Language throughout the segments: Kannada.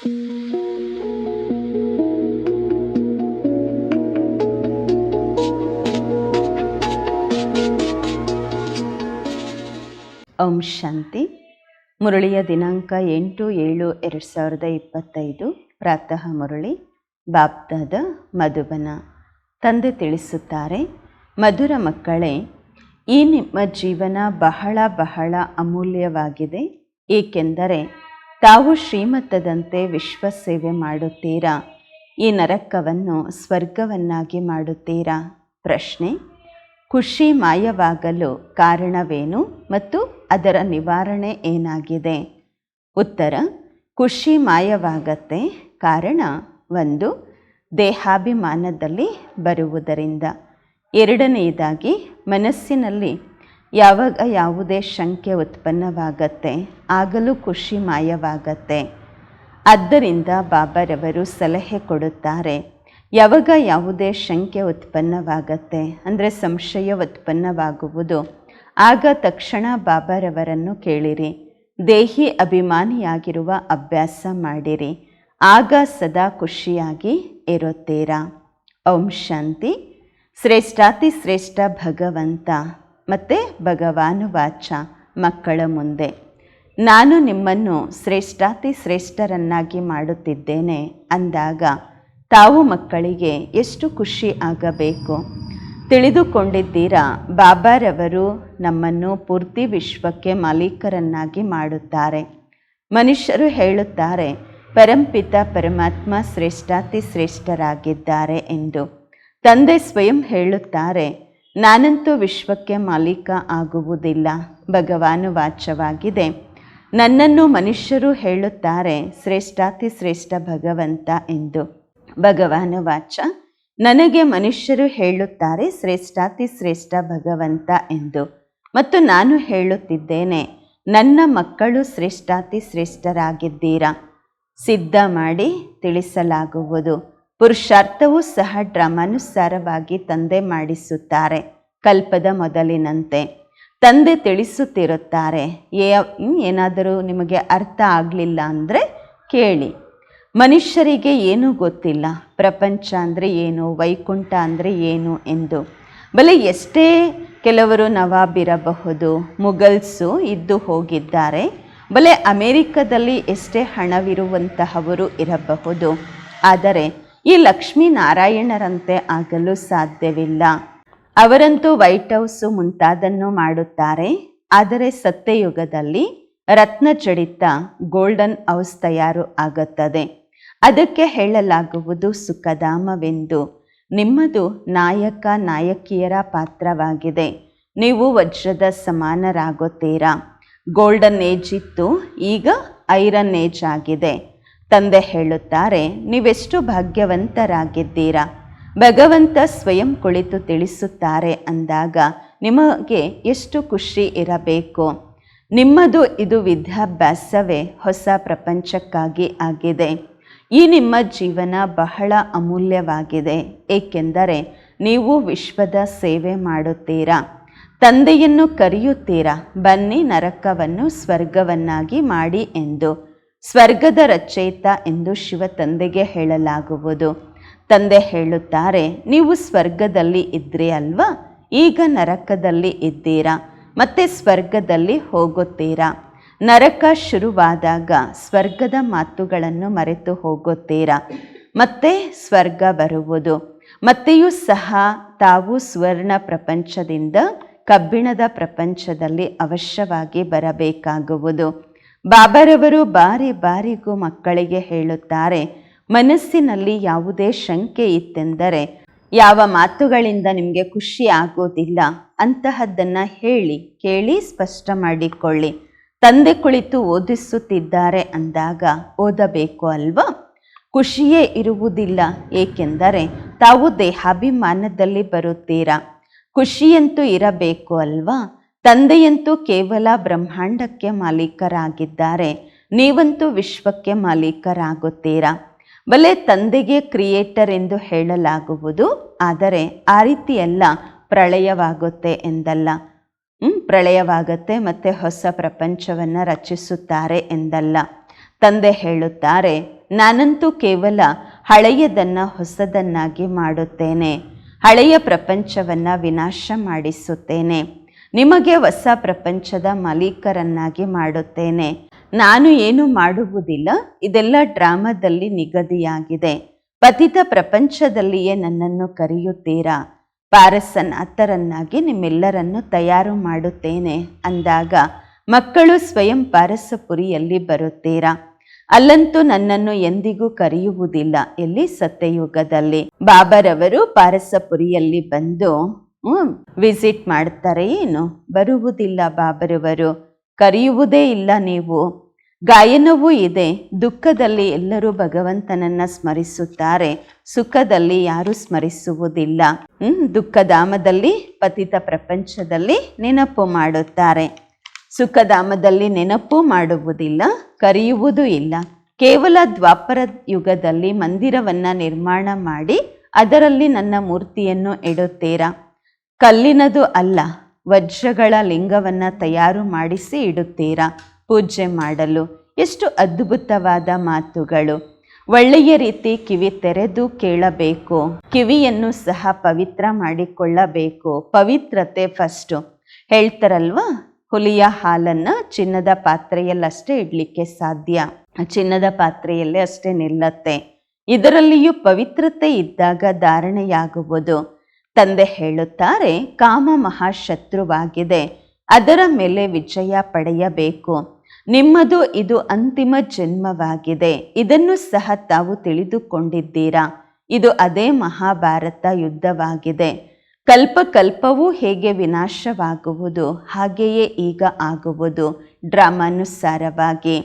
ಓಂ ಶಾಂತಿ. ಮುರಳಿಯ ದಿನಾಂಕ ಎಂಟು ಏಳು ಎರಡು ಸಾವಿರದ ಇಪ್ಪತ್ತೈದು. ಪ್ರಾತಃ ಮುರಳಿ ಬಾಪ್ದಾದ ಮಧುಬನ. ತಂದೆ ತಿಳಿಸುತ್ತಾರೆ, ಮಧುರ ಮಕ್ಕಳೇ, ಈ ನಿಮ್ಮ ಜೀವನ ಬಹಳ ಬಹಳ ಅಮೂಲ್ಯವಾಗಿದೆ. ಏಕೆಂದರೆ ತಾವು ಶ್ರೀಮತ್ತದಂತೆ ವಿಶ್ವ ಸೇವೆ ಮಾಡುತ್ತೀರಾ? ಈ ನರಕವನ್ನು ಸ್ವರ್ಗವನ್ನಾಗಿ ಮಾಡುತ್ತೀರಾ? ಪ್ರಶ್ನೆ. ಖುಷಿ ಮಾಯವಾಗಲು ಕಾರಣವೇನು ಮತ್ತು ಅದರ ನಿವಾರಣೆ ಏನಾಗಿದೆ? ಉತ್ತರ. ಖುಷಿ ಮಾಯವಾಗತ್ತೆ ಕಾರಣ ಒಂದು, ದೇಹಾಭಿಮಾನದಲ್ಲಿ ಬರುವುದರಿಂದ. ಎರಡನೆಯದಾಗಿ, ಮನಸ್ಸಿನಲ್ಲಿ ಯಾವಾಗ ಯಾವುದೇ ಶಂಕೆ ಉತ್ಪನ್ನವಾಗತ್ತೆ, ಆಗಲೂ ಖುಷಿ ಮಾಯವಾಗತ್ತೆ. ಆದ್ದರಿಂದ ಬಾಬಾರವರು ಸಲಹೆ ಕೊಡುತ್ತಾರೆ, ಯಾವಾಗ ಯಾವುದೇ ಶಂಕೆ ಉತ್ಪನ್ನವಾಗತ್ತೆ, ಅಂದರೆ ಸಂಶಯ ಉತ್ಪನ್ನವಾಗುವುದು, ಆಗ ತಕ್ಷಣ ಬಾಬಾರವರನ್ನು ಕೇಳಿರಿ, ದೇಹಿ ಅಭಿಮಾನಿಯಾಗಿರುವ ಅಭ್ಯಾಸ ಮಾಡಿರಿ, ಆಗ ಸದಾ ಖುಷಿಯಾಗಿ ಇರುತ್ತೀರಾ. ಓಂ ಶಾಂತಿ. ಶ್ರೇಷ್ಠಾತಿ ಶ್ರೇಷ್ಠ ಭಗವಂತ. ಮತ್ತು ಭಗವಾನುವಾಚ ಮಕ್ಕಳ ಮುಂದೆ. ನಾನು ನಿಮ್ಮನ್ನು ಶ್ರೇಷ್ಠಾತಿ ಶ್ರೇಷ್ಠರನ್ನಾಗಿ ಮಾಡುತ್ತಿದ್ದೇನೆ ಅಂದಾಗ ತಾವು ಮಕ್ಕಳಿಗೆ ಎಷ್ಟು ಖುಷಿ ಆಗಬೇಕು? ತಿಳಿದುಕೊಂಡಿದ್ದೀರಾ, ಬಾಬಾರವರು ನಮ್ಮನ್ನು ಪೂರ್ತಿ ವಿಶ್ವಕ್ಕೆ ಮಾಲೀಕರನ್ನಾಗಿ ಮಾಡುತ್ತಾರೆ. ಮನುಷ್ಯರು ಹೇಳುತ್ತಾರೆ, ಪರಂಪಿತ ಪರಮಾತ್ಮ ಶ್ರೇಷ್ಠಾತಿ ಶ್ರೇಷ್ಠರಾಗಿದ್ದಾರೆ ಎಂದು. ತಂದೆ ಸ್ವಯಂ ಹೇಳುತ್ತಾರೆ ನಾನಂತೂ ವಿಶ್ವಕ್ಕೆ ಮಾಲೀಕ ಆಗುವುದಿಲ್ಲ. ಭಗವಾನು ವಾಚವಾಗಿದೆ ನನ್ನನ್ನು ಮನುಷ್ಯರು ಹೇಳುತ್ತಾರೆ, ಶ್ರೇಷ್ಠಾತಿ ಶ್ರೇಷ್ಠ ಭಗವಂತ ಎಂದು. ಭಗವಾನು ವಾಚ ನನಗೆ ಮನುಷ್ಯರು ಹೇಳುತ್ತಾರೆ, ಶ್ರೇಷ್ಠಾತಿ ಶ್ರೇಷ್ಠ ಭಗವಂತ ಎಂದು. ಮತ್ತು ನಾನು ಹೇಳುತ್ತಿದ್ದೇನೆ, ನನ್ನ ಮಕ್ಕಳು ಶ್ರೇಷ್ಠಾತಿ ಶ್ರೇಷ್ಠರಾಗಿದ್ದೀರಾ? ಸಿದ್ಧ ಮಾಡಿ ತಿಳಿಸಲಾಗುವುದು. ಪುರುಷಾರ್ಥವೂ ಸಹ ಡ್ರಮಾನುಸಾರವಾಗಿ ತಂದೆ ಮಾಡಿಸುತ್ತಾರೆ. ಕಲ್ಪದ ಮೊದಲಿನಂತೆ. ತಂದೆ ತಿಳಿಸುತ್ತಿರುತ್ತಾರೆ, ಏ ಏನಾದರೂ ನಿಮಗೆ ಅರ್ಥ ಆಗಲಿಲ್ಲ ಅಂದರೆ ಕೇಳಿ. ಮನುಷ್ಯರಿಗೆ ಏನೂ ಗೊತ್ತಿಲ್ಲ. ಪ್ರಪಂಚ ಅಂದರೆ ಏನು? ವೈಕುಂಠ ಅಂದರೆ ಏನು? ಎಂದು. ಬಲೆ ಎಷ್ಟೇ ಕೆಲವರು ನವಾಬಿರಬಹುದು ಮುಗಲ್ಸು ಇದ್ದು ಹೋಗಿದ್ದಾರೆ. ಬಲೆ ಅಮೇರಿಕದಲ್ಲಿ ಎಷ್ಟೇ ಹಣವಿರುವಂತಹವರು ಇರಬಹುದು. ಆದರೆ ಈ ಲಕ್ಷ್ಮೀನಾರಾಯಣರಂತೆ ಆಗಲು ಸಾಧ್ಯವಿಲ್ಲ. ಅವರಂತೂ ವೈಟ್ ಹೌಸು ಮುಂತಾದನ್ನು ಮಾಡುತ್ತಾರೆ. ಆದರೆ ಸತ್ಯಯುಗದಲ್ಲಿ ರತ್ನ ಜಡಿತ ಗೋಲ್ಡನ್ ಹೌಸ್ ತಯಾರು ಆಗುತ್ತದೆ. ಅದಕ್ಕೆ ಹೇಳಲಾಗುವುದು ಸುಖಧಾಮವೆಂದು. ನಿಮ್ಮದು ನಾಯಕ ನಾಯಕಿಯರ ಪಾತ್ರವಾಗಿದೆ. ನೀವು ವಜ್ರದ ಸಮಾನರಾಗುತ್ತೀರಾ. ಗೋಲ್ಡನ್ ಏಜ್ ಇತ್ತು, ಈಗ ಐರನ್ ಏಜ್ ಆಗಿದೆ. ತಂದೆ ಹೇಳುತ್ತಾರೆ, ನೀವೆಷ್ಟು ಭಾಗ್ಯವಂತರಾಗಿದ್ದೀರಾ? ಭಗವಂತ ಸ್ವಯಂ ಕುಳಿತು ತಿಳಿಸುತ್ತಾರೆ ಅಂದಾಗ ನಿಮಗೆ ಎಷ್ಟು ಖುಷಿ ಇರಬೇಕು? ನಿಮ್ಮದು ಇದು ವಿದ್ಯಾಭ್ಯಾಸವೇ ಹೊಸ ಪ್ರಪಂಚಕ್ಕಾಗಿ ಆಗಿದೆ. ಈ ನಿಮ್ಮ ಜೀವನ ಬಹಳ ಅಮೂಲ್ಯವಾಗಿದೆ, ಏಕೆಂದರೆ ನೀವು ವಿಶ್ವದ ಸೇವೆ ಮಾಡುತ್ತೀರಾ? ತಂದೆಯನ್ನು ಕರೆಯುತ್ತೀರಾ? ಬನ್ನಿ ನರಕವನ್ನು ಸ್ವರ್ಗವನ್ನಾಗಿ ಮಾಡಿ ಎಂದು. ಸ್ವರ್ಗದ ರಚಯಿತ ಎಂದು ಶಿವ ತಂದೆಗೆ ಹೇಳಲಾಗುವುದು. ತಂದೆ ಹೇಳುತ್ತಾರೆ, ನೀವು ಸ್ವರ್ಗದಲ್ಲಿ ಇದ್ರಿ ಅಲ್ವಾ? ಈಗ ನರಕದಲ್ಲಿ ಇದ್ದೀರಾ? ಮತ್ತೆ ಸ್ವರ್ಗದಲ್ಲಿ ಹೋಗುತ್ತೀರಾ? ನರಕ ಶುರುವಾದಾಗ ಸ್ವರ್ಗದ ಮಾತುಗಳನ್ನು ಮರೆತು ಹೋಗುತ್ತೀರಾ? ಮತ್ತೆ ಸ್ವರ್ಗ ಬರುವುದು. ಮತ್ತೆಯೂ ಸಹ ತಾವು ಸುವರ್ಣ ಪ್ರಪಂಚದಿಂದ ಕಬ್ಬಿಣದ ಪ್ರಪಂಚದಲ್ಲಿ ಅವಶ್ಯವಾಗಿ ಬರಬೇಕಾಗುವುದು. ಬಾಬರವರು ಬಾರಿ ಬಾರಿಗೂ ಮಕ್ಕಳಿಗೆ ಹೇಳುತ್ತಾರೆ, ಮನಸ್ಸಿನಲ್ಲಿ ಯಾವುದೇ ಶಂಕೆ ಇತ್ತೆಂದರೆ ಯಾವ ಮಾತುಗಳಿಂದ ನಿಮಗೆ ಖುಷಿ ಆಗೋದಿಲ್ಲ ಅಂತಹದ್ದನ್ನು ಹೇಳಿ, ಕೇಳಿ ಸ್ಪಷ್ಟ ಮಾಡಿಕೊಳ್ಳಿ. ತಂದೆ ಕುಳಿತು ಓದಿಸುತ್ತಿದ್ದಾರೆ ಅಂದಾಗ ಓದಬೇಕು ಅಲ್ವಾ? ಖುಷಿಯೇ ಇರುವುದಿಲ್ಲ, ಏಕೆಂದರೆ ತಾವು ದೇಹಾಭಿಮಾನದಲ್ಲಿ ಬರುತ್ತೀರಾ? ಖುಷಿಯಂತೂ ಇರಬೇಕು ಅಲ್ವಾ? ತಂದೆಯಂತೂ ಕೇವಲ ಬ್ರಹ್ಮಾಂಡಕ್ಕೆ ಮಾಲೀಕರಾಗಿದ್ದಾರೆ. ನೀವಂತೂ ವಿಶ್ವಕ್ಕೆ ಮಾಲೀಕರಾಗುತ್ತೀರಾ? ಬಲೆ ತಂದೆಗೆ ಕ್ರಿಯೇಟರ್ ಎಂದು ಹೇಳಲಾಗುವುದು, ಆದರೆ ಆ ರೀತಿಯೆಲ್ಲ, ಪ್ರಳಯವಾಗುತ್ತೆ ಎಂದಲ್ಲ. ಪ್ರಳಯವಾಗುತ್ತೆ ಮತ್ತು ಹೊಸ ಪ್ರಪಂಚವನ್ನು ರಚಿಸುತ್ತಾರೆ ಎಂದಲ್ಲ. ತಂದೆ ಹೇಳುತ್ತಾರೆ, ನಾನಂತೂ ಕೇವಲ ಹಳೆಯದನ್ನು ಹೊಸದನ್ನಾಗಿ ಮಾಡುತ್ತೇನೆ. ಹಳೆಯ ಪ್ರಪಂಚವನ್ನು ವಿನಾಶ ಮಾಡಿಸುತ್ತೇನೆ. ನಿಮಗೆ ಹೊಸ ಪ್ರಪಂಚದ ಮಾಲೀಕರನ್ನಾಗಿ ಮಾಡುತ್ತೇನೆ. ನಾನು ಏನು ಮಾಡುವುದಿಲ್ಲ, ಇದೆಲ್ಲ ಡ್ರಾಮಾದಲ್ಲಿ ನಿಗದಿಯಾಗಿದೆ. ಪತಿತ ಪ್ರಪಂಚದಲ್ಲಿಯೇ ನನ್ನನ್ನು ಕರೆಯುತ್ತೀರಾ? ಪಾರಸನಾಥರನ್ನಾಗಿ ನಿಮ್ಮೆಲ್ಲರನ್ನು ತಯಾರು ಮಾಡುತ್ತೇನೆ, ಅಂದಾಗ ಮಕ್ಕಳು ಸ್ವಯಂ ಪಾರಸಪುರಿಯಲ್ಲಿ ಬರುತ್ತೀರಾ? ಅಲ್ಲಂತೂ ನನ್ನನ್ನು ಎಂದಿಗೂ ಕರೆಯುವುದಿಲ್ಲ, ಎಲ್ಲಿ ಸತ್ಯಯುಗದಲ್ಲಿ. ಬಾಬರವರು ಪಾರಸಪುರಿಯಲ್ಲಿ ಬಂದು ವಿಸಿಟ್ ಮಾಡ್ತಾರೆ ಏನು? ಬರುವುದಿಲ್ಲ ಬಾಬರವರು ಕರೆಯುವುದೇ ಇಲ್ಲ ನೀವು. ಗಾಯನವೂ ಇದೆ. ದುಃಖದಲ್ಲಿ ಎಲ್ಲರೂ ಭಗವಂತನನ್ನ ಸ್ಮರಿಸುತ್ತಾರೆ. ಸುಖದಲ್ಲಿ ಯಾರು ಸ್ಮರಿಸುವುದಿಲ್ಲ. ಹ್ಮ್ ದುಃಖಧಾಮದಲ್ಲಿ, ಪತಿತ ಪ್ರಪಂಚದಲ್ಲಿ ನೆನಪು ಮಾಡುತ್ತಾರೆ. ಸುಖಧಾಮದಲ್ಲಿ ನೆನಪು ಮಾಡುವುದಿಲ್ಲ, ಕರೆಯುವುದೂ ಇಲ್ಲ. ಕೇವಲ ದ್ವಾಪರ ಯುಗದಲ್ಲಿ ಮಂದಿರವನ್ನ ನಿರ್ಮಾಣ ಮಾಡಿ ಅದರಲ್ಲಿ ನನ್ನ ಮೂರ್ತಿಯನ್ನು ಇಡುತ್ತೀರಾ? ಕಲ್ಲಿನದು ಅಲ್ಲ, ವಜ್ರಗಳ ಲಿಂಗವನ್ನ ತಯಾರು ಮಾಡಿಸಿ ಇಡುತ್ತೀರಾ? ಪೂಜೆ ಮಾಡಲು ಎಷ್ಟು ಅದ್ಭುತವಾದ ಮಾತುಗಳು. ಒಳ್ಳೆಯ ರೀತಿ ಕಿವಿ ತೆರೆದು ಕೇಳಬೇಕು. ಕಿವಿಯನ್ನು ಸಹ ಪವಿತ್ರ ಮಾಡಿಕೊಳ್ಳಬೇಕು. ಪವಿತ್ರತೆ ಫಸ್ಟು ಹೇಳ್ತಾರಲ್ವಾ? ಹುಲಿಯ ಹಾಲನ್ನು ಚಿನ್ನದ ಪಾತ್ರೆಯಲ್ಲಷ್ಟೇ ಇಡಲಿಕ್ಕೆ ಸಾಧ್ಯ. ಚಿನ್ನದ ಪಾತ್ರೆಯಲ್ಲೇ ಅಷ್ಟೇ ನಿಲ್ಲತ್ತೆ. ಇದರಲ್ಲಿಯೂ ಪವಿತ್ರತೆ ಇದ್ದಾಗ ಧಾರಣೆಯಾಗುವುದು. ತಂದೆ ಹೇಳುತ್ತಾರೆ, ಕಾಮ ಮಹಾಶತ್ರುವಾಗಿದೆ, ಅದರ ಮೇಲೆ ವಿಜಯ ಪಡೆಯಬೇಕು. ನಿಮ್ಮದು ಇದು ಅಂತಿಮ ಜನ್ಮವಾಗಿದೆ, ಇದನ್ನು ಸಹ ತಾವು ತಿಳಿದುಕೊಂಡಿದ್ದೀರಾ? ಇದು ಅದೇ ಮಹಾಭಾರತ ಯುದ್ಧವಾಗಿದೆ. ಕಲ್ಪ ಕಲ್ಪವೂ ಹೇಗೆ ವಿನಾಶವಾಗುವುದು, ಹಾಗೆಯೇ ಈಗ ಆಗುವುದು, ಡ್ರಾಮಾನುಸಾರವಾಗಿ.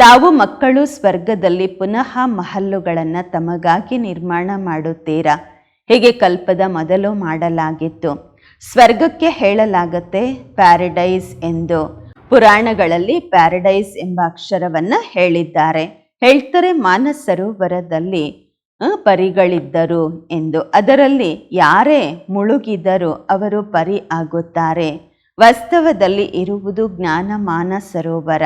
ತಾವು ಮಕ್ಕಳು ಸ್ವರ್ಗದಲ್ಲಿ ಪುನಃ ಮಹಲ್ಲುಗಳನ್ನು ತಮಗಾಗಿ ನಿರ್ಮಾಣ ಮಾಡುತ್ತೀರಾ? ಹೇಗೆ ಕಲ್ಪದ ಮೊದಲು ಮಾಡಲಾಗಿತ್ತು? ಸ್ವರ್ಗಕ್ಕೆ ಹೇಳಲಾಗತ್ತೆ ಪ್ಯಾರಡೈಸ್ ಎಂದು. ಪುರಾಣಗಳಲ್ಲಿ ಪ್ಯಾರಡೈಸ್ ಎಂಬ ಅಕ್ಷರವನ್ನ ಹೇಳಿದ್ದಾರೆ. ಹೇಳ್ತಾರೆ ಮಾನಸ ಸರೋವರದಲ್ಲಿ ಪರಿಗಳಿದ್ದರು ಎಂದು. ಅದರಲ್ಲಿ ಯಾರೇ ಮುಳುಗಿದರೂ ಅವರು ಪರಿ ಆಗುತ್ತಾರೆ. ವಾಸ್ತವದಲ್ಲಿ ಇರುವುದು ಜ್ಞಾನಮಾನ ಸರೋವರ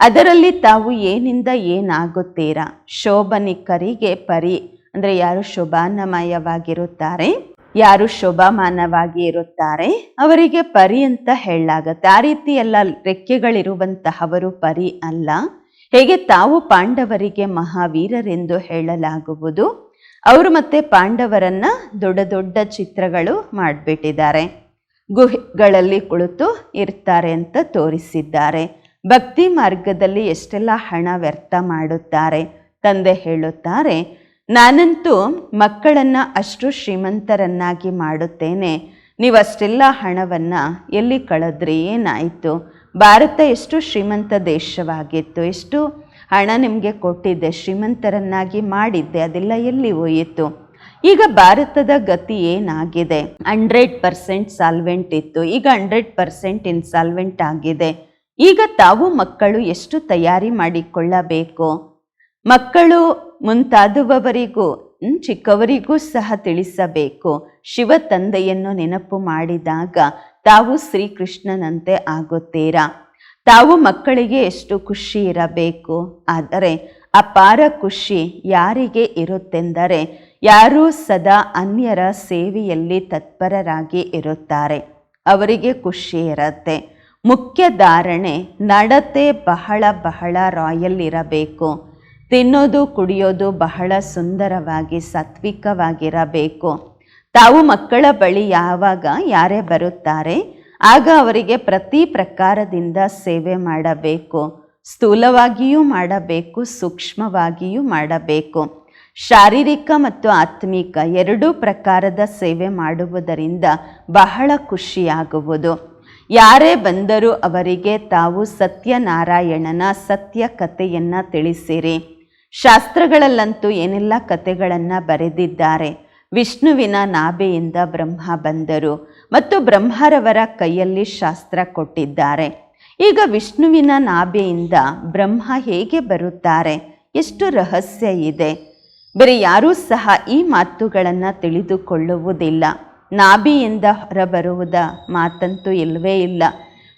ಅದರಲ್ಲಿ ತಾವು ಏನಿಂದ ಏನಾಗುತ್ತೀರಾ? ಶೋಭನಿಕರಿಗೆ ಪರಿ ಅಂದರೆ ಯಾರು ಶುಭಾನಮಯವಾಗಿರುತ್ತಾರೆ? ಯಾರು ಶೋಭಾಮಾನವಾಗಿ ಇರುತ್ತಾರೆ? ಅವರಿಗೆ ಪರಿ ಅಂತ ಹೇಳಲಾಗತ್ತೆ. ಆ ರೀತಿ ಎಲ್ಲ ರೆಕ್ಕೆಗಳಿರುವಂತಹವರು ಪರಿ ಅಲ್ಲ. ಹೇಗೆ ತಾವು ಪಾಂಡವರಿಗೆ ಮಹಾವೀರರೆಂದು ಹೇಳಲಾಗುವುದು? ಅವರು ಮತ್ತೆ ಪಾಂಡವರನ್ನ ದೊಡ್ಡ ದೊಡ್ಡ ಚಿತ್ರಗಳು ಮಾಡಿಬಿಟ್ಟಿದ್ದಾರೆ. ಗುಹೆಗಳಲ್ಲಿ ಕುಳಿತು ಇರ್ತಾರೆ ಅಂತ ತೋರಿಸಿದ್ದಾರೆ. ಭಕ್ತಿ ಮಾರ್ಗದಲ್ಲಿ ಎಷ್ಟೆಲ್ಲ ಹಣ ವ್ಯರ್ಥ ಮಾಡುತ್ತಾರೆ. ತಂದೆ ಹೇಳುತ್ತಾರೆ ನಾನಂತೂ ಮಕ್ಕಳನ್ನು ಅಷ್ಟು ಶ್ರೀಮಂತರನ್ನಾಗಿ ಮಾಡುತ್ತೇನೆ. ನೀವು ಅಷ್ಟೆಲ್ಲ ಹಣವನ್ನ ಎಲ್ಲಿ ಕಳೆದ್ರಿ? ಏನಾಯಿತು? ಭಾರತ ಎಷ್ಟು ಶ್ರೀಮಂತ ದೇಶವಾಗಿತ್ತು? ಎಷ್ಟು ಹಣ ನಿಮಗೆ ಕೊಟ್ಟಿದ್ದೆ? ಶ್ರೀಮಂತರನ್ನಾಗಿ ಮಾಡಿದ್ದೆ? ಅದೆಲ್ಲ ಎಲ್ಲಿ ಹೋಯಿತು? ಈಗ ಭಾರತದ ಗತಿ ಏನಾಗಿದೆ? ಹಂಡ್ರೆಡ್ ಪರ್ಸೆಂಟ್ ಸಾಲ್ವೆಂಟ್ ಇತ್ತು. ಈಗ ಹಂಡ್ರೆಡ್ ಪರ್ಸೆಂಟ್ ಇನ್ಸಾಲ್ವೆಂಟ್ ಆಗಿದೆ. ಈಗ ತಾವು ಮಕ್ಕಳು ಎಷ್ಟು ತಯಾರಿ ಮಾಡಿಕೊಳ್ಳಬೇಕು? ಮಕ್ಕಳು ಮುಂತಾದವರಿಗೂ ಚಿಕ್ಕವರಿಗೂ ಸಹ ತಿಳಿಸಬೇಕು. ಶಿವ ತಂದೆಯನ್ನು ನೆನಪು ಮಾಡಿದಾಗ ತಾವು ಶ್ರೀಕೃಷ್ಣನಂತೆ ಆಗುತ್ತೀರಾ? ತಾವು ಮಕ್ಕಳಿಗೆ ಎಷ್ಟು ಖುಷಿ ಇರಬೇಕು? ಆದರೆ ಅಪಾರ ಖುಷಿ ಯಾರಿಗೆ ಇರುತ್ತೆಂದರೆ, ಯಾರು ಸದಾ ಅನ್ಯರ ಸೇವೆಯಲ್ಲಿ ತತ್ಪರರಾಗಿ ಇರುತ್ತಾರೆ. ಅವರಿಗೆ ಖುಷಿ ಇರತ್ತೆ. ಮುಖ್ಯ ಧಾರಣೆ, ನಡತೆ ಬಹಳ ಬಹಳ ರಾಯಲ್ ಇರಬೇಕು. ತಿನ್ನೋದು, ಕುಡಿಯೋದು ಬಹಳ ಸುಂದರವಾಗಿ, ಸಾತ್ವಿಕವಾಗಿರಬೇಕು. ತಾವು ಮಕ್ಕಳ ಬಳಿ ಯಾವಾಗ ಯಾರೇ ಬರುತ್ತಾರೆ, ಆಗ ಅವರಿಗೆ ಪ್ರತಿ ಪ್ರಕಾರದಿಂದ ಸೇವೆ ಮಾಡಬೇಕು. ಸ್ಥೂಲವಾಗಿಯೂ ಮಾಡಬೇಕು, ಸೂಕ್ಷ್ಮವಾಗಿಯೂ ಮಾಡಬೇಕು. ಶಾರೀರಿಕ ಮತ್ತು ಆತ್ಮಿಕ ಎರಡೂ ಪ್ರಕಾರದ ಸೇವೆ ಮಾಡುವುದರಿಂದ ಬಹಳ ಖುಷಿಯಾಗುವುದು. ಯಾರೇ ಬಂದರೂ ಅವರಿಗೆ ತಾವು ಸತ್ಯನಾರಾಯಣನ ಸತ್ಯ ಕಥೆಯನ್ನು ತಿಳಿಸಿರಿ. ಶಾಸ್ತ್ರಗಳಲ್ಲಂತೂ ಏನೆಲ್ಲ ಕಥೆಗಳನ್ನು ಬರೆದಿದ್ದಾರೆ. ವಿಷ್ಣುವಿನ ನಾಭೆಯಿಂದ ಬ್ರಹ್ಮ ಬಂದರು ಮತ್ತು ಬ್ರಹ್ಮರವರ ಕೈಯಲ್ಲಿ ಶಾಸ್ತ್ರ ಕೊಟ್ಟಿದ್ದಾರೆ. ಈಗ ವಿಷ್ಣುವಿನ ನಾಭೆಯಿಂದ ಬ್ರಹ್ಮ ಹೇಗೆ ಬರುತ್ತಾರೆ? ಎಷ್ಟು ರಹಸ್ಯ ಇದೆ. ಬೇರೆ ಯಾರೂ ಸಹ ಈ ಮಾತುಗಳನ್ನು ತಿಳಿದುಕೊಳ್ಳುವುದಿಲ್ಲ. ನಾಭಿಯಿಂದ ಹೊರಬರುವುದ ಮಾತಂತೂ ಇಲ್ಲವೇ ಇಲ್ಲ.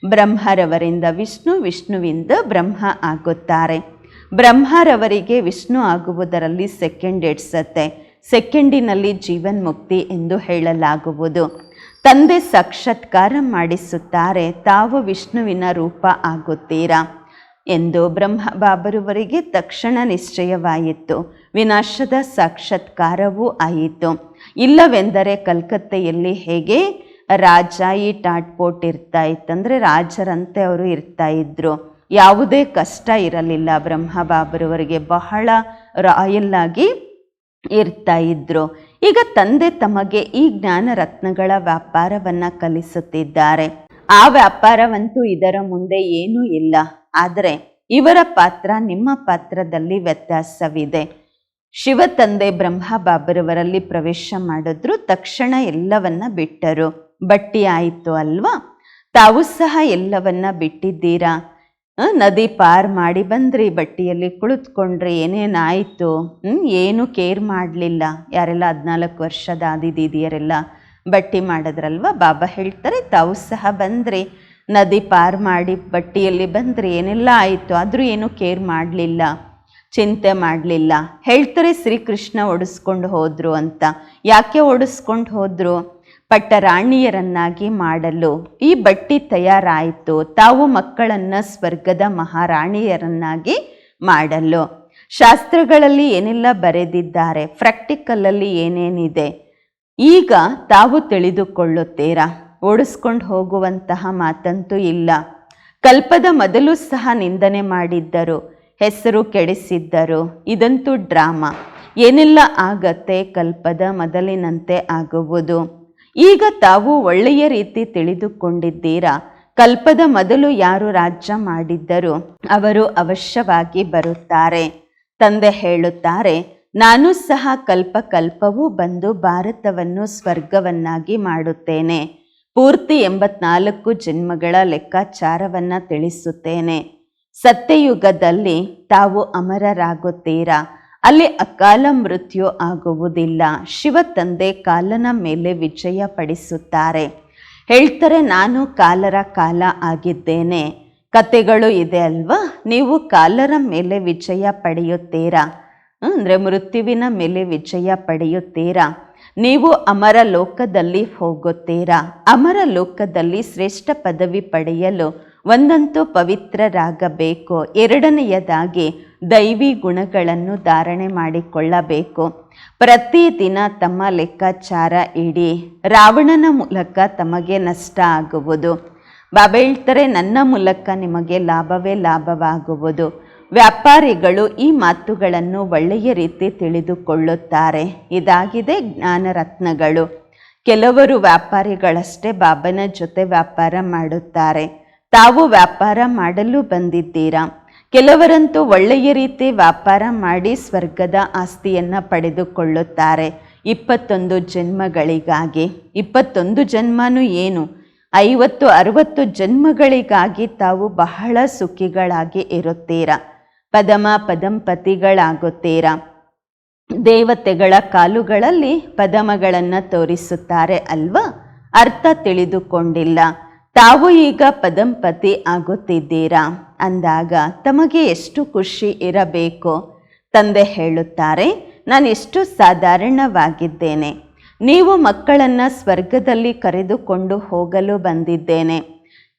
ಬ್ರಹ್ಮರವರಿಂದ ವಿಷ್ಣು ವಿಷ್ಣುವಿಂದ ಬ್ರಹ್ಮ ಆಗುತ್ತಾರೆ. ಬ್ರಹ್ಮರವರಿಗೆ ವಿಷ್ಣು ಆಗುವುದರಲ್ಲಿ ಸೆಕೆಂಡ್ ಎಡ್ಸತ್ತೆ ಸೆಕೆಂಡಿನಲ್ಲಿ ಜೀವನ್ಮುಕ್ತಿ ಎಂದು ಹೇಳಲಾಗುವುದು. ತಂದೆ ಸಾಕ್ಷಾತ್ಕಾರ ಮಾಡಿಸುತ್ತಾರೆ, ತಾವು ವಿಷ್ಣುವಿನ ರೂಪ ಆಗುತ್ತೀರಾ? ಎಂದು ಬ್ರಹ್ಮ ಬಾಬರುವರಿಗೆ ತಕ್ಷಣ ನಿಶ್ಚಯವಾಯಿತು. ವಿನಾಶದ ಸಾಕ್ಷಾತ್ಕಾರವೂ ಆಯಿತು. ಇಲ್ಲವೆಂದರೆ ಕಲ್ಕತ್ತೆಯಲ್ಲಿ ಹೇಗೆ? ರಾಜ ಈ ಟಾಟ್ಪೋಟ್ ಇರ್ತಾ ಇತ್ತಂದರೆ ರಾಜರಂತೆ ಅವರು ಇರ್ತಾ ಇದ್ರು. ಯಾವುದೇ ಕಷ್ಟ ಇರಲಿಲ್ಲ. ಬ್ರಹ್ಮ ಬಾಬರವರಿಗೆ ಬಹಳ ರಾಯಲ್ ಆಗಿ ಇರ್ತಾ ಇದ್ರು. ಈಗ ತಂದೆ ತಮಗೆ ಈ ಜ್ಞಾನ ರತ್ನಗಳ ವ್ಯಾಪಾರವನ್ನ ಕಲಿಸುತ್ತಿದ್ದಾರೆ. ಆ ವ್ಯಾಪಾರವಂತೂ ಇದರ ಮುಂದೆ ಏನೂ ಇಲ್ಲ. ಆದರೆ ಇವರ ಪಾತ್ರ ನಿಮ್ಮ ಪಾತ್ರದಲ್ಲಿ ವ್ಯತ್ಯಾಸವಿದೆ. ಶಿವ ತಂದೆ ಬ್ರಹ್ಮ ಬಾಬರವರಲ್ಲಿ ಪ್ರವೇಶ ಮಾಡಿದ್ರು. ತಕ್ಷಣ ಎಲ್ಲವನ್ನ ಬಿಟ್ಟರು. ಬಟ್ಟಿ ಆಯಿತು ಅಲ್ವಾ? ತಾವು ಸಹ ಎಲ್ಲವನ್ನ ಬಿಟ್ಟಿದ್ದೀರಾ? ನದಿ ಪಾರ್ ಮಾಡಿ ಬಂದ್ರಿ, ಬಟ್ಟಿಯಲ್ಲಿ ಕುಳಿತುಕೊಂಡ್ರಿ, ಏನೇನಾಯಿತು? ಏನು ಕೇರ್ ಮಾಡಲಿಲ್ಲ. ಯಾರೆಲ್ಲ ಹದಿನಾಲ್ಕು ವರ್ಷದ ಆದಿದೀದಿಯರೆಲ್ಲ ಬಟ್ಟಿ ಮಾಡಿದ್ರಲ್ವ? ಬಾಬಾ ಹೇಳ್ತಾರೆ, ತಾವು ಸಹ ಬಂದ್ರಿ. ನದಿ ಪಾರ್ ಮಾಡಿ ಬಟ್ಟಿಯಲ್ಲಿ ಬಂದ್ರಿ, ಏನೆಲ್ಲ ಆಯಿತು? ಆದರೂ ಏನು ಕೇರ್ ಮಾಡಲಿಲ್ಲ, ಚಿಂತೆ ಮಾಡಲಿಲ್ಲ. ಹೇಳ್ತಾರೆ, ಶ್ರೀಕೃಷ್ಣ ಓಡಿಸ್ಕೊಂಡು ಹೋದರು ಅಂತ. ಯಾಕೆ ಓಡಿಸ್ಕೊಂಡು ಹೋದ್ರು? ಪಟ್ಟರಾಣಿಯರನ್ನಾಗಿ ಮಾಡಲು ಈ ಬಟ್ಟಿ ತಯಾರಾಯಿತು. ತಾವು ಮಕ್ಕಳನ್ನ ಸ್ವರ್ಗದ ಮಹಾರಾಣಿಯರನ್ನಾಗಿ ಮಾಡಲು. ಶಾಸ್ತ್ರಗಳಲ್ಲಿ ಏನೆಲ್ಲ ಬರೆದಿದ್ದಾರೆ? ಪ್ರಾಕ್ಟಿಕಲಲ್ಲಿ ಏನೇನಿದೆ? ಈಗ ತಾವು ತಿಳಿದುಕೊಳ್ಳುತ್ತೀರಾ? ಓಡಿಸ್ಕೊಂಡು ಹೋಗುವಂತಹ ಮಾತಂತೂ ಇಲ್ಲ. ಕಲ್ಪದ ಮೊದಲು ಸಹ ನಿಂದನೆ ಮಾಡಿದ್ದರು. ಹೆಸರು ಕೆಡಿಸಿದ್ದರು. ಇದಂತೂ ಡ್ರಾಮಾ. ಏನೆಲ್ಲ ಆಗತ್ತೆ ಕಲ್ಪದ ಮೊದಲಿನಂತೆ ಆಗುವುದು? ಈಗ ತಾವು ಒಳ್ಳೆಯ ರೀತಿ ತಿಳಿದುಕೊಂಡಿದ್ದೀರಾ? ಕಲ್ಪದ ಮೊದಲು ಯಾರು ರಾಜ್ಯ ಮಾಡಿದ್ದರು? ಅವರು ಅವಶ್ಯವಾಗಿ ಬರುತ್ತಾರೆ. ತಂದೆ ಹೇಳುತ್ತಾರೆ, ನಾನು ಸಹ ಕಲ್ಪ ಕಲ್ಪವೂ ಬಂದು ಭಾರತವನ್ನು ಸ್ವರ್ಗವನ್ನಾಗಿ ಮಾಡುತ್ತೇನೆ. ಪೂರ್ತಿ ಎಂಬತ್ನಾಲ್ಕು ಜನ್ಮಗಳ ಲೆಕ್ಕಾಚಾರವನ್ನು ತಿಳಿಸುತ್ತೇನೆ. ಸತ್ಯಯುಗದಲ್ಲಿ ತಾವು ಅಮರರಾಗುತ್ತೀರಾ? ಅಲ್ಲಿ ಅಕಾಲ ಮೃತ್ಯು ಆಗುವುದಿಲ್ಲ. ಶಿವ ತಂದೆ ಕಾಲನ ಮೇಲೆ ವಿಜಯ ಪಡಿಸುತ್ತಾರೆ ಹೇಳ್ತಾರೆ, ನಾನು ಕಾಲರ ಕಾಲ ಆಗಿದ್ದೇನೆ. ಕತೆಗಳು ಇದೆ ಅಲ್ವಾ? ನೀವು ಕಾಲರ ಮೇಲೆ ವಿಜಯ ಪಡೆಯುತ್ತೀರಾ? ಅಂದರೆ ಮೃತ್ಯುವಿನ ಮೇಲೆ ವಿಜಯ ಪಡೆಯುತ್ತೀರಾ? ನೀವು ಅಮರ ಲೋಕದಲ್ಲಿ ಹೋಗುತ್ತೀರಾ? ಅಮರ ಲೋಕದಲ್ಲಿ ಶ್ರೇಷ್ಠ ಪದವಿ ಪಡೆಯಲು ಒಂದಂತೂ ಪವಿತ್ರರಾಗಬೇಕು. ಎರಡನೆಯದಾಗಿ ದೈವಿ ಗುಣಗಳನ್ನು ಧಾರಣೆ ಮಾಡಿಕೊಳ್ಳಬೇಕು. ಪ್ರತಿದಿನ ತಮ್ಮ ಲೆಕ್ಕಾಚಾರ ಇಡಿ. ರಾವಣನ ಮೂಲಕ ತಮಗೆ ನಷ್ಟ ಆಗುವುದು. ಬಾಬಾ ಹೇಳ್ತಾರೆ, ನನ್ನ ಮೂಲಕ ನಿಮಗೆ ಲಾಭವೇ ಲಾಭವಾಗುವುದು. ವ್ಯಾಪಾರಿಗಳು ಈ ಮಾತುಗಳನ್ನು ಒಳ್ಳೆಯ ರೀತಿ ತಿಳಿದುಕೊಳ್ಳುತ್ತಾರೆ. ಇದಾಗಿದೆ ಜ್ಞಾನರತ್ನಗಳು. ಕೆಲವರು ವ್ಯಾಪಾರಿಗಳಷ್ಟೇ ಬಾಬನ ಜೊತೆ ವ್ಯಾಪಾರ ಮಾಡುತ್ತಾರೆ. ತಾವು ವ್ಯಾಪಾರ ಮಾಡಲು ಬಂದಿದ್ದೀರಾ? ಕೆಲವರಂತೂ ಒಳ್ಳೆಯ ರೀತಿ ವ್ಯಾಪಾರ ಮಾಡಿ ಸ್ವರ್ಗದ ಆಸ್ತಿಯನ್ನು ಪಡೆದುಕೊಳ್ಳುತ್ತಾರೆ. ಇಪ್ಪತ್ತೊಂದು ಜನ್ಮಗಳಿಗಾಗಿ. ಇಪ್ಪತ್ತೊಂದು ಜನ್ಮನೂ ಏನು? ಐವತ್ತು, ಅರವತ್ತು ಜನ್ಮಗಳಿಗಾಗಿ ತಾವು ಬಹಳ ಸುಖಿಗಳಾಗಿ ಇರುತ್ತೀರಾ? ಪದಮ ಪದಂಪತಿಗಳಾಗುತ್ತೀರಾ? ದೇವತೆಗಳ ಕಾಲುಗಳಲ್ಲಿ ಪದಮಗಳನ್ನು ತೋರಿಸುತ್ತಾರೆ ಅಲ್ವಾ? ಅರ್ಥ ತಿಳಿದುಕೊಂಡಿಲ್ಲ. ತಾವು ಈಗ ಪದಂಪತಿ ಆಗುತ್ತಿದ್ದೀರಾ? ಅಂದಾಗ ತಮಗೆ ಎಷ್ಟು ಖುಷಿ ಇರಬೇಕು ತಂದೆ ಹೇಳುತ್ತಾರೆ, ನಾನು ಎಷ್ಟು ಸಾಧಾರಣವಾಗಿದ್ದೇನೆ. ನೀವು ಮಕ್ಕಳನ್ನು ಸ್ವರ್ಗದಲ್ಲಿ ಕರೆದುಕೊಂಡು ಹೋಗಲು ಬಂದಿದ್ದೇನೆ.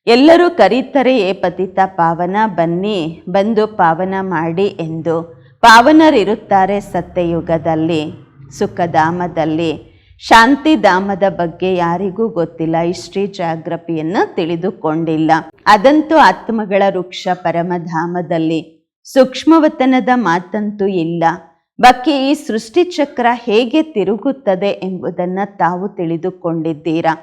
ಎಲ್ಲರೂ ಕರೀತಾರೆ ಏ ಪತಿತ ಪಾವನ, ಬನ್ನಿ, ಬಂದು ಪಾವನ ಮಾಡಿ ಎಂದು ಪಾವನರಿರುತ್ತಾರೆ ಸತ್ಯಯುಗದಲ್ಲಿ, ಸುಖಧಾಮದಲ್ಲಿ. ಶಾಂತಿಧಾಮದ ಬಗ್ಗೆ ಯಾರಿಗೂ ಗೊತ್ತಿಲ್ಲ ಹಿಸ್ಟ್ರಿ ಜಾಗ್ರಫಿಯನ್ನು ತಿಳಿದುಕೊಂಡಿಲ್ಲ. ಅದಂತೂ ಆತ್ಮಗಳ ವೃಕ್ಷ ಪರಮಧಾಮದಲ್ಲಿ ಸೂಕ್ಷ್ಮವತನದ ಮಾತಂತೂ ಇಲ್ಲ. ಬಾಕಿ ಈ ಸೃಷ್ಟಿ ಚಕ್ರ ಹೇಗೆ ತಿರುಗುತ್ತದೆ ಎಂಬುದನ್ನು ತಾವು ತಿಳಿದುಕೊಂಡಿದ್ದೀರಾ?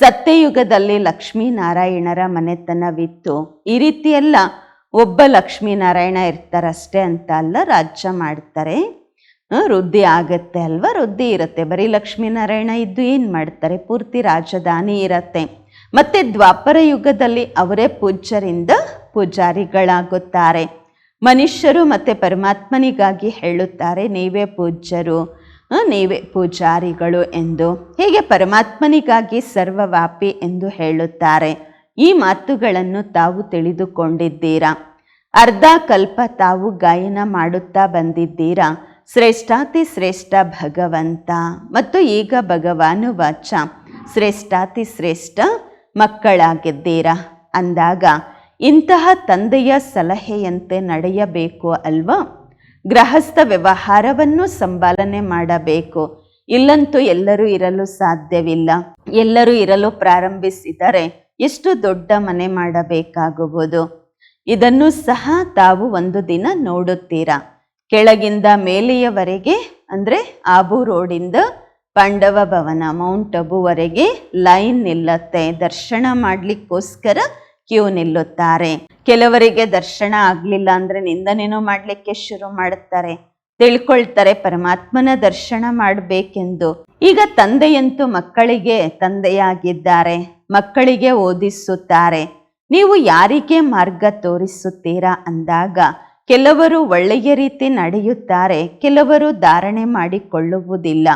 ಸತ್ಯಯುಗದಲ್ಲಿ ಲಕ್ಷ್ಮೀನಾರಾಯಣರ ಮನೆತನವಿತ್ತು. ಈ ರೀತಿಯೆಲ್ಲ, ಒಬ್ಬ ಲಕ್ಷ್ಮೀನಾರಾಯಣ ಇರ್ತಾರಷ್ಟೇ ಅಂತ ಅಲ್ಲ, ರಾಜ್ಯ ಮಾಡ್ತಾರೆ. ವೃದ್ಧಿ ಆಗುತ್ತೆ ಅಲ್ವಾ? ವೃದ್ಧಿ ಇರುತ್ತೆ. ಬರೀ ಲಕ್ಷ್ಮೀನಾರಾಯಣ ಇದ್ದು ಏನು ಮಾಡ್ತಾರೆ? ಪೂರ್ತಿ ರಾಜಧಾನಿ ಇರತ್ತೆ. ಮತ್ತೆ ದ್ವಾಪರ ಯುಗದಲ್ಲಿ ಅವರೇ ಪೂಜ್ಯರಿಂದ ಪೂಜಾರಿಗಳಾಗುತ್ತಾರೆ. ಮನುಷ್ಯರು ಮತ್ತು ಪರಮಾತ್ಮನಿಗಾಗಿ ಹೇಳುತ್ತಾರೆ, ನೀವೇ ಪೂಜ್ಯರು ನೀವೇ ಪೂಜಾರಿಗಳು ಎಂದು. ಹೀಗೆ ಪರಮಾತ್ಮನಿಗಾಗಿ ಸರ್ವವ್ಯಾಪಿ ಎಂದು ಹೇಳುತ್ತಾರೆ? ಈ ಮಾತುಗಳನ್ನು ತಾವು ತಿಳಿದುಕೊಂಡಿದ್ದೀರಾ? ಅರ್ಧ ಕಲ್ಪ ತಾವು ಗಾಯನ ಮಾಡುತ್ತಾ ಬಂದಿದ್ದೀರಾ? ಶ್ರೇಷ್ಠಾತಿ ಶ್ರೇಷ್ಠ ಭಗವಂತ. ಮತ್ತು ಈಗ ಭಗವಾನು ವಾಚ. ಶ್ರೇಷ್ಠಾತಿ ಶ್ರೇಷ್ಠ ಮಕ್ಕಳಾಗಿದ್ದೀರಾ. ಅಂದಾಗ ಇಂತಹ ತಂದೆಯ ಸಲಹೆಯಂತೆ ನಡೆಯಬೇಕು ಅಲ್ವಾ? ಗೃಹಸ್ಥ ವ್ಯವಹಾರವನ್ನು ಸಂಪಾಲನೆ ಮಾಡಬೇಕು. ಇಲ್ಲಂತೂ ಎಲ್ಲರೂ ಇರಲು ಸಾಧ್ಯವಿಲ್ಲ. ಎಲ್ಲರೂ ಇರಲು ಪ್ರಾರಂಭಿಸಿದರೆ ಎಷ್ಟು ದೊಡ್ಡ ಮನೆ ಮಾಡಬೇಕಾಗುವುದು? ಇದನ್ನು ಸಹ ತಾವು ಒಂದು ದಿನ ನೋಡುತ್ತೀರಾ? ಕೆಳಗಿಂದ ಮೇಲೆಯವರೆಗೆ, ಅಂದರೆ ಆಬು ರೋಡಿಂದ ಪಾಂಡವ ಭವನ, ಮೌಂಟ್ ಅಬುವರೆಗೆ ಲೈನ್ ನಿಲ್ಲುತ್ತೆ. ದರ್ಶನ ಮಾಡ್ಲಿಕ್ಕೋಸ್ಕರ ಕ್ಯೂ ನಿಲ್ಲುತ್ತಾರೆ. ಕೆಲವರಿಗೆ ದರ್ಶನ ಆಗಲಿಲ್ಲ ಅಂದ್ರೆ ನಿಂದನೇನೋ ಮಾಡ್ಲಿಕ್ಕೆ ಶುರು ಮಾಡುತ್ತಾರೆ ತಿಳ್ಕೊಳ್ತಾರೆ, ಪರಮಾತ್ಮನ ದರ್ಶನ ಮಾಡಬೇಕೆಂದು. ಈಗ ತಂದೆಯಂತೂ ಮಕ್ಕಳಿಗೆ ತಂದೆಯಾಗಿದ್ದಾರೆ. ಮಕ್ಕಳಿಗೆ ಓದಿಸುತ್ತಾರೆ. ನೀವು ಯಾರಿಗೆ ಮಾರ್ಗ ತೋರಿಸುತ್ತೀರಾ ಅಂದಾಗ ಕೆಲವರು ಒಳ್ಳೆಯ ರೀತಿ ನಡೆಯುತ್ತಾರೆ, ಕೆಲವರು ಧಾರಣೆ ಮಾಡಿಕೊಳ್ಳುವುದಿಲ್ಲ.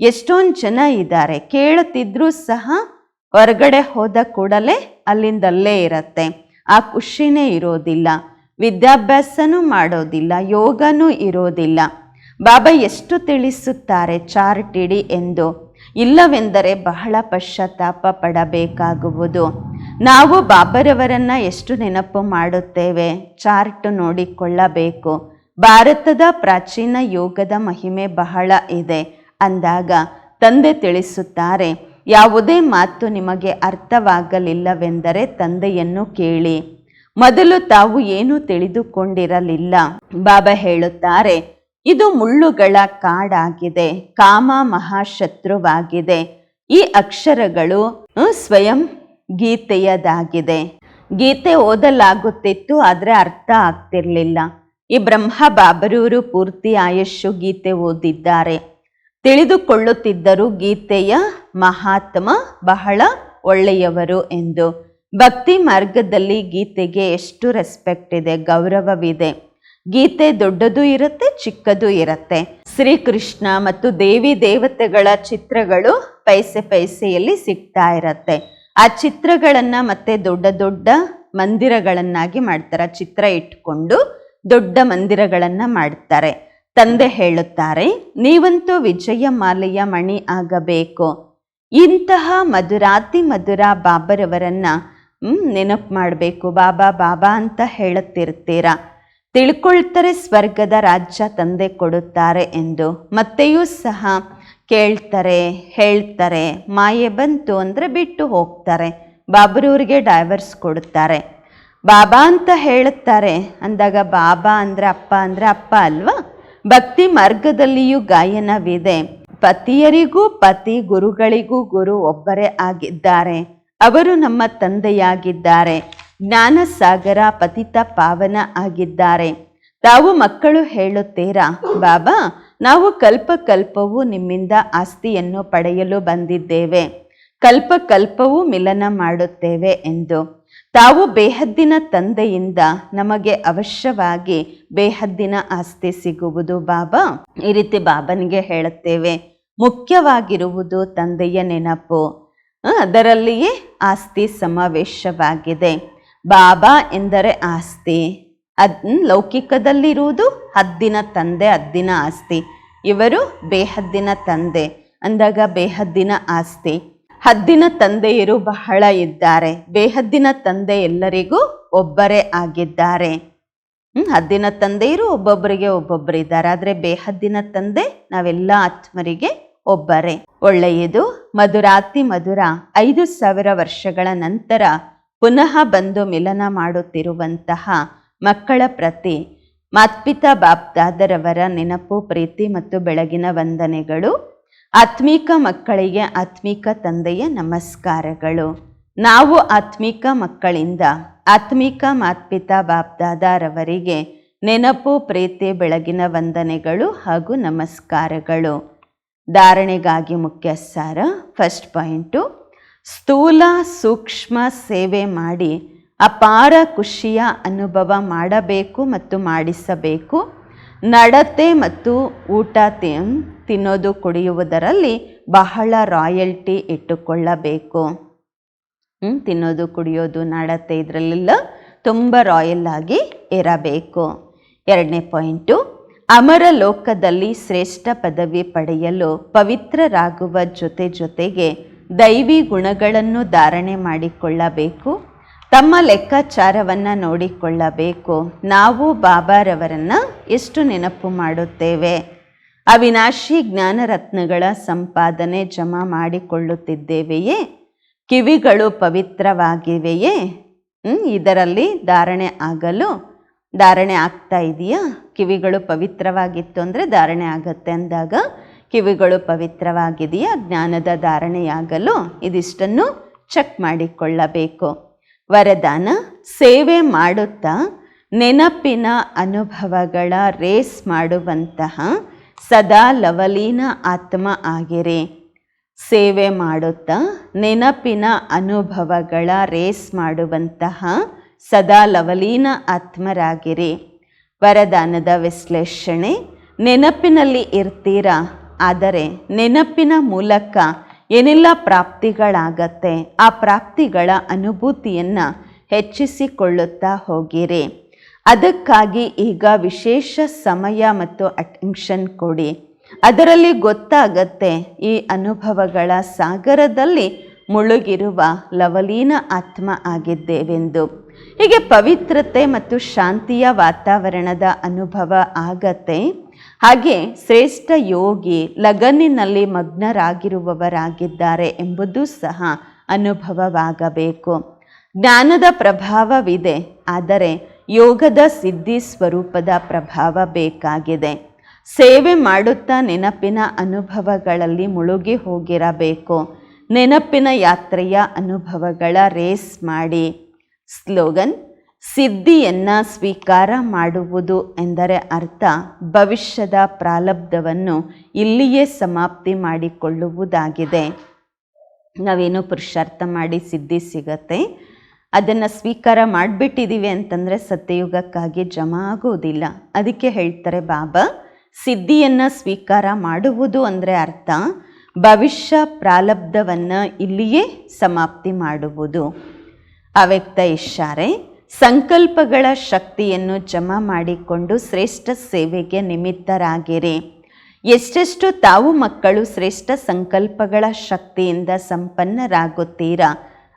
ಎಷ್ಟೊಂದು ಜನ ಇದ್ದಾರೆ ಕೇಳುತ್ತಿದ್ರೂ ಸಹ ಹೊರಗಡೆ ಹೋದ ಕೂಡಲೇ ಅಲ್ಲಿಂದಲ್ಲೇ ಇರತ್ತೆ. ಆ ಖುಷಿನೇ ಇರೋದಿಲ್ಲ. ವಿದ್ಯಾಭ್ಯಾಸನೂ ಮಾಡೋದಿಲ್ಲ, ಯೋಗನೂ ಇರೋದಿಲ್ಲ. ಬಾಬಾ ಎಷ್ಟು ತಿಳಿಸುತ್ತಾರೆ ಚಾರ್ಟ್ ಇಡಿ ಎಂದು. ಇಲ್ಲವೆಂದರೆ ಬಹಳ ಪಶ್ಚಾತ್ತಾಪ ಪಡಬೇಕಾಗುವುದು. ನಾವು ಬಾಬರವರನ್ನ ಎಷ್ಟು ನೆನಪು ಮಾಡುತ್ತೇವೆ? ಚಾರ್ಟ್ ನೋಡಿಕೊಳ್ಳಬೇಕು. ಭಾರತದ ಪ್ರಾಚೀನ ಯೋಗದ ಮಹಿಮೆ ಬಹಳ ಇದೆ ಅಂದಾಗ ತಂದೆ ತಿಳಿಸುತ್ತಾರೆ, ಯಾವುದೇ ಮಾತು ನಿಮಗೆ ಅರ್ಥವಾಗಲಿಲ್ಲವೆಂದರೆ ತಂದೆಯನ್ನು ಕೇಳಿ. ಮೊದಲು ತಾವು ಏನು ತಿಳಿದುಕೊಂಡಿರಲಿಲ್ಲ? ಬಾಬಾ ಹೇಳುತ್ತಾರೆ, ಇದು ಮುಳ್ಳುಗಳ ಕಾಡಾಗಿದೆ, ಕಾಮ ಮಹಾಶತ್ರುವಾಗಿದೆ. ಈ ಅಕ್ಷರಗಳು ಸ್ವಯಂ ಗೀತೆಯದಾಗಿದೆ. ಗೀತೆ ಓದಲಾಗುತ್ತಿತ್ತು, ಆದರೆ ಅರ್ಥ ಆಗ್ತಿರಲಿಲ್ಲ. ಈ ಬ್ರಹ್ಮ ಬಾಬರೂರು ಪೂರ್ತಿ ಆಯಸ್ಸು ಗೀತೆ ಓದಿದ್ದಾರೆ. ತಿಳಿದುಕೊಳ್ಳುತ್ತಿದ್ದರು ಗೀತೆಯ ಮಹಾತ್ಮ ಬಹಳ ಒಳ್ಳೆಯವರು ಎಂದು. ಭಕ್ತಿ ಮಾರ್ಗದಲ್ಲಿ ಗೀತೆಗೆ ಎಷ್ಟು ರೆಸ್ಪೆಕ್ಟ್ ಇದೆ, ಗೌರವವಿದೆ. ಗೀತೆ ದೊಡ್ಡದು ಇರುತ್ತೆ, ಚಿಕ್ಕದು ಇರುತ್ತೆ. ಶ್ರೀಕೃಷ್ಣ ಮತ್ತು ದೇವಿ ದೇವತೆಗಳ ಚಿತ್ರಗಳು ಪೈಸೆ ಪೈಸೆಯಲ್ಲಿ ಸಿಗ್ತಾ ಇರತ್ತೆ. ಆ ಚಿತ್ರಗಳನ್ನು ಮತ್ತೆ ದೊಡ್ಡ ದೊಡ್ಡ ಮಂದಿರಗಳನ್ನಾಗಿ ಮಾಡ್ತಾರೆ. ಚಿತ್ರ ಇಟ್ಕೊಂಡು ದೊಡ್ಡ ಮಂದಿರಗಳನ್ನ ಮಾಡ್ತಾರೆ. ತಂದೆ ಹೇಳುತ್ತಾರೆ, ನೀವಂತೂ ವಿಜಯ ಮಾಲೆಯ ಮಣಿ ಆಗಬೇಕು. ಇಂತಹ ಮಧುರಾತಿ ಮಧುರ ಬಾಬರವರನ್ನ ನೆನಪು ಮಾಡಬೇಕು. ಬಾಬಾ ಬಾಬಾ ಅಂತ ಹೇಳುತ್ತಿರ್ತೀರಾ? ತಿಳ್ಕೊಳ್ತಾರೆ, ಸ್ವರ್ಗದ ರಾಜ್ಯ ತಂದೆ ಕೊಡುತ್ತಾರೆ ಎಂದು. ಮತ್ತೆಯೂ ಸಹ ಕೇಳ್ತಾರೆ, ಹೇಳ್ತಾರೆ, ಮಾಯೆ ಬಂತು ಅಂದರೆ ಬಿಟ್ಟು ಹೋಗ್ತಾರೆ. ಬಾಬರವ್ರಿಗೆ ಡೈವರ್ಸ್ ಕೊಡುತ್ತಾರೆ ಬಾಬಾ ಅಂತ ಹೇಳುತ್ತಾರೆ. ಅಂದಾಗ ಬಾಬಾ ಅಂದರೆ ಅಪ್ಪ ಅಂದರೆ ಅಪ್ಪ ಅಲ್ವಾ? ಭಕ್ತಿ ಮಾರ್ಗದಲ್ಲಿಯೂ ಗಾಯನವಿದೆ. ಪತಿಯರಿಗೂ, ಪತಿ ಗುರುಗಳಿಗೂ ಗುರು ಒಬ್ಬರೇ ಆಗಿದ್ದಾರೆ. ಅವರು ನಮ್ಮ ತಂದೆಯಾಗಿದ್ದಾರೆ. ಜ್ಞಾನ ಸಾಗರ ಪತಿತ ಪಾವನ ಆಗಿದ್ದಾರೆ. ತಾವು ಮಕ್ಕಳು ಹೇಳುತ್ತೀರಾ, ಬಾಬಾ? ನಾವು ಕಲ್ಪ ಕಲ್ಪವೂ ನಿಮ್ಮಿಂದ ಆಸ್ತಿಯನ್ನು ಪಡೆಯಲು ಬಂದಿದ್ದೇವೆ. ಕಲ್ಪ ಕಲ್ಪವೂ ಮಿಲನ ಮಾಡುತ್ತೇವೆ ಎಂದು. ತಾವು ಬೇಹದ್ದಿನ ತಂದೆಯಿಂದ ನಮಗೆ ಅವಶ್ಯವಾಗಿ ಬೇಹದ್ದಿನ ಆಸ್ತಿ ಸಿಗುವುದು ಬಾಬಾ? ಈ ರೀತಿ ಬಾಬನಿಗೆ ಹೇಳುತ್ತೇವೆ, ಮುಖ್ಯವಾಗಿರುವುದು ತಂದೆಯ ನೆನಪು. ಅದರಲ್ಲಿಯೇ ಆಸ್ತಿ ಸಮಾವೇಶವಾಗಿದೆ. ಬಾಬಾ ಎಂದರೆ ಆಸ್ತಿ. ಅದ್ ಲೌಕಿಕದಲ್ಲಿರುವುದು ಹದ್ದಿನ ತಂದೆ, ಹದ್ದಿನ ಆಸ್ತಿ. ಇವರು ಬೇಹದ್ದಿನ ತಂದೆ, ಅಂದಾಗ ಬೇಹದ್ದಿನ ಆಸ್ತಿ. ಹದ್ದಿನ ತಂದೆಯರು ಬಹಳ ಇದ್ದಾರೆ. ಬೇಹದ್ದಿನ ತಂದೆ ಎಲ್ಲರಿಗೂ ಒಬ್ಬರೇ ಆಗಿದ್ದಾರೆ. ಹದ್ದಿನ ತಂದೆಯರು ಒಬ್ಬೊಬ್ಬರಿಗೆ ಒಬ್ಬೊಬ್ಬರು ಇದ್ದಾರೆ. ಆದರೆ ಬೇಹದ್ದಿನ ತಂದೆ ನಾವೆಲ್ಲ ಆತ್ಮರಿಗೆ ಒಬ್ಬರೇ. ಒಳ್ಳೆಯದು, ಮಧುರಾತಿ ಮಧುರ. ಐದು ಸಾವಿರ ವರ್ಷಗಳ ನಂತರ ಪುನಃ ಬಂದು ಮಿಲನ ಮಾಡುತ್ತಿರುವಂತಹ ಮಕ್ಕಳ ಪ್ರತಿ, ಮಾತ್ಪಿತಾ ಬಾಪ್ದಾದರವರ ನೆನಪು, ಪ್ರೀತಿ ಮತ್ತು ಬೆಳಗಿನ ವಂದನೆಗಳು. ಆತ್ಮೀಕ ಮಕ್ಕಳಿಗೆ ಆತ್ಮೀಕ ತಂದೆಯ ನಮಸ್ಕಾರಗಳು. ನಾವು ಆತ್ಮೀಕ ಮಕ್ಕಳಿಂದ ಆತ್ಮೀಕ ಮಾತ್ಪಿತಾ ಬಾಪ್ದಾದರವರಿಗೆ ನೆನಪು, ಪ್ರೀತಿ, ಬೆಳಗಿನ ವಂದನೆಗಳು ಹಾಗೂ ನಮಸ್ಕಾರಗಳು. ಧಾರಣೆಗಾಗಿ ಮುಖ್ಯ ಸಾರ ಫಸ್ಟ್ ಪಾಯಿಂಟು. ಸ್ಥೂಲ ಸೂಕ್ಷ್ಮ ಸೇವೆ ಮಾಡಿ ಅಪಾರ ಖುಷಿಯ ಅನುಭವ ಮಾಡಬೇಕು ಮತ್ತು ಮಾಡಿಸಬೇಕು. ನಡತೆ ಮತ್ತು ಊಟ ತಿನ್ನೋದು ಕುಡಿಯುವುದರಲ್ಲಿ ಬಹಳ ರಾಯಲ್ಟಿ ಇಟ್ಟುಕೊಳ್ಳಬೇಕು. ಹ್ಞೂ ತಿನ್ನೋದು, ಕುಡಿಯೋದು, ನಡತೆ ಇದರಲ್ಲೆಲ್ಲ ತುಂಬ ರಾಯಲ್ ಆಗಿ ಇರಬೇಕು. ಎರಡನೇ ಪಾಯಿಂಟು, ಅಮರ ಲೋಕದಲ್ಲಿ ಶ್ರೇಷ್ಠ ಪದವಿ ಪಡೆಯಲು ಪವಿತ್ರರಾಗುವ ಜೊತೆ ಜೊತೆಗೆ ದೈವಿ ಗುಣಗಳನ್ನು ಧಾರಣೆ ಮಾಡಿಕೊಳ್ಳಬೇಕು. ತಮ್ಮ ಲೆಕ್ಕಾಚಾರವನ್ನು ನೋಡಿಕೊಳ್ಳಬೇಕು. ನಾವು ಬಾಬಾರವರನ್ನು ಎಷ್ಟು ನೆನಪು ಮಾಡುತ್ತೇವೆ? ಅವಿನಾಶಿ ಜ್ಞಾನರತ್ನಗಳ ಸಂಪಾದನೆ ಜಮಾ ಮಾಡಿಕೊಳ್ಳುತ್ತಿದ್ದೇವೆಯೇ? ಕಿವಿಗಳು ಪವಿತ್ರವಾಗಿವೆಯೇ? ಇದರಲ್ಲಿ ಧಾರಣೆ ಆಗಲು, ಧಾರಣೆ ಆಗ್ತಾ ಇದೆಯಾ? ಕಿವಿಗಳು ಪವಿತ್ರವಾಗಿತ್ತು ಅಂದರೆ ಧಾರಣೆ ಆಗತ್ತೆ ಅಂದಾಗ ಕಿವಿಗಳು ಪವಿತ್ರವಾಗಿದೆಯಾ? ಜ್ಞಾನದ ಧಾರಣೆಯಾಗಲು ಇದಿಷ್ಟನ್ನು ಚೆಕ್ ಮಾಡಿಕೊಳ್ಳಬೇಕು. ವರದಾನ ಸೇವೆ ಮಾಡುತ್ತಾ ನೆನಪಿನ ಅನುಭವಗಳ ರೇಸ್ ಮಾಡುವಂತಹ ಸದಾ ಲವಲೀನ ಆತ್ಮ ಆಗಿರಿ. ಸೇವೆ ಮಾಡುತ್ತಾ ನೆನಪಿನ ಅನುಭವಗಳ ರೇಸ್ ಮಾಡುವಂತಹ ಸದಾ ಲವಲೀನ ಆತ್ಮರಾಗಿರಿ. ವರದಾನದ ವಿಶ್ಲೇಷಣೆ ನೆನಪಿನಲ್ಲಿ ಇರ್ತೀರಾ? ಆದರೆ ನೆನಪಿನ ಮೂಲಕ ಏನೆಲ್ಲ ಪ್ರಾಪ್ತಿಗಳಾಗತ್ತೆ, ಆ ಪ್ರಾಪ್ತಿಗಳ ಅನುಭೂತಿಯನ್ನು ಹೆಚ್ಚಿಸಿಕೊಳ್ಳುತ್ತಾ ಹೋಗಿರಿ. ಅದಕ್ಕಾಗಿ ಈಗ ವಿಶೇಷ ಸಮಯ ಮತ್ತು ಅಟೆನ್ಷನ್ ಕೊಡಿ. ಅದರಲ್ಲಿ ಗೊತ್ತಾಗತ್ತೆ, ಈ ಅನುಭವಗಳ ಸಾಗರದಲ್ಲಿ ಮುಳುಗಿರುವ ಲವಲೀನ ಆತ್ಮ ಆಗಿದ್ದೇವೆಂದು. ಹೀಗೆ ಪವಿತ್ರತೆ ಮತ್ತು ಶಾಂತಿಯ ವಾತಾವರಣದ ಅನುಭವ ಆಗತ್ತೆ. ಹಾಗೆ ಶ್ರೇಷ್ಠ ಯೋಗಿ ಲಗನ್ನಿನಲ್ಲಿ ಮಗ್ನರಾಗಿರುವವರಾಗಿದ್ದಾರೆ ಎಂಬುದು ಸಹ ಅನುಭವವಾಗಬೇಕು. ಜ್ಞಾನದ ಪ್ರಭಾವವಿದೆ, ಆದರೆ ಯೋಗದ ಸಿದ್ಧಿ ಸ್ವರೂಪದ ಪ್ರಭಾವ ಬೇಕಾಗಿದೆ. ಸೇವೆ ಮಾಡುತ್ತಾ ನೆನಪಿನ ಅನುಭವಗಳಲ್ಲಿ ಮುಳುಗಿ ಹೋಗಿರಬೇಕು. ನೆನಪಿನ ಯಾತ್ರೆಯ ಅನುಭವಗಳ ರೇಸ್ ಮಾಡಿ. ಸ್ಲೋಗನ್ ಸಿದ್ಧಿಯನ್ನು ಸ್ವೀಕಾರ ಮಾಡುವುದು ಎಂದರೆ ಅರ್ಥ ಭವಿಷ್ಯದ ಪ್ರಾಲಬ್ಧವನ್ನು ಇಲ್ಲಿಯೇ ಸಮಾಪ್ತಿ ಮಾಡಿಕೊಳ್ಳುವುದಾಗಿದೆ. ನಾವೇನು ಪುರುಷಾರ್ಥ ಮಾಡಿ ಸಿದ್ಧಿ ಸಿಗತ್ತೆ, ಅದನ್ನು ಸ್ವೀಕಾರ ಮಾಡಿಬಿಟ್ಟಿದ್ದೀವಿ ಅಂತಂದರೆ ಸತ್ಯಯುಗಕ್ಕಾಗಿ ಜಮಾ ಆಗುವುದಿಲ್ಲ ಅದಕ್ಕೆ ಹೇಳ್ತಾರೆ ಬಾಬಾ, ಸಿದ್ಧಿಯನ್ನು ಸ್ವೀಕಾರ ಮಾಡುವುದು ಅಂದರೆ ಅರ್ಥ ಭವಿಷ್ಯ ಪ್ರಾಲಬ್ಧವನ್ನು ಇಲ್ಲಿಯೇ ಸಮಾಪ್ತಿ ಮಾಡುವುದು. ಅವ್ಯಕ್ತ ಇಶಾರೆ ಸಂಕಲ್ಪಗಳ ಶಕ್ತಿಯನ್ನು ಜಮಾ ಮಾಡಿಕೊಂಡು ಶ್ರೇಷ್ಠ ಸೇವೆಗೆ ನಿಮಿತ್ತರಾಗಿರಿ. ಎಷ್ಟೆಷ್ಟು ತಾವು ಮಕ್ಕಳು ಶ್ರೇಷ್ಠ ಸಂಕಲ್ಪಗಳ ಶಕ್ತಿಯಿಂದ ಸಂಪನ್ನರಾಗುತ್ತೀರಾ.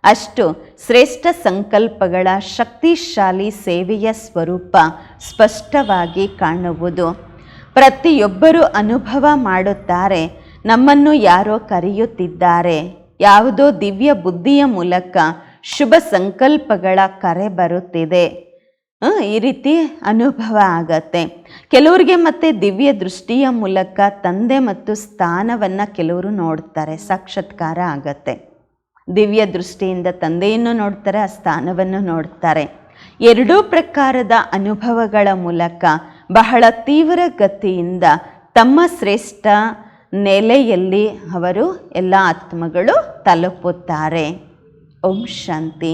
ಅಷ್ಟು ಶ್ರೇಷ್ಠ ಸಂಕಲ್ಪಗಳ ಶಕ್ತಿಶಾಲಿ ಸೇವೆಯ ಸ್ವರೂಪ ಸ್ಪಷ್ಟವಾಗಿ ಕಾಣುವುದು. ಪ್ರತಿಯೊಬ್ಬರೂ ಅನುಭವ ಮಾಡುತ್ತಾರೆ, ನಮ್ಮನ್ನು ಯಾರೋ ಕರೆಯುತ್ತಿದ್ದಾರೆ. ಯಾವುದೋ ದಿವ್ಯ ಬುದ್ಧಿಯ ಮೂಲಕ ಶುಭ ಸಂಕಲ್ಪಗಳ ಕರೆ ಬರುತ್ತಿದೆ. ಈ ರೀತಿ ಅನುಭವ ಆಗತ್ತೆ. ಕೆಲವರಿಗೆ ಮತ್ತೆ ದಿವ್ಯ ದೃಷ್ಟಿಯ ಮೂಲಕ ತಂದೆ ಮತ್ತು ಸ್ಥಾನವನ್ನು ಕೆಲವರು ನೋಡ್ತಾರೆ, ಸಾಕ್ಷಾತ್ಕಾರ ಆಗತ್ತೆ. ದಿವ್ಯ ದೃಷ್ಟಿಯಿಂದ ತಂದೆಯನ್ನು ನೋಡ್ತಾರೆ, ಆ ಸ್ಥಾನವನ್ನು ನೋಡ್ತಾರೆ. ಎರಡೂ ಪ್ರಕಾರದ ಅನುಭವಗಳ ಮೂಲಕ ಬಹಳ ತೀವ್ರ ಗತಿಯಿಂದ ತಮ್ಮ ಶ್ರೇಷ್ಠ ನೆಲೆಯಲ್ಲಿ ಅವರು ಎಲ್ಲ ಆತ್ಮಗಳು ತಲುಪುತ್ತಾರೆ. ಓಂ ಶಾಂತಿ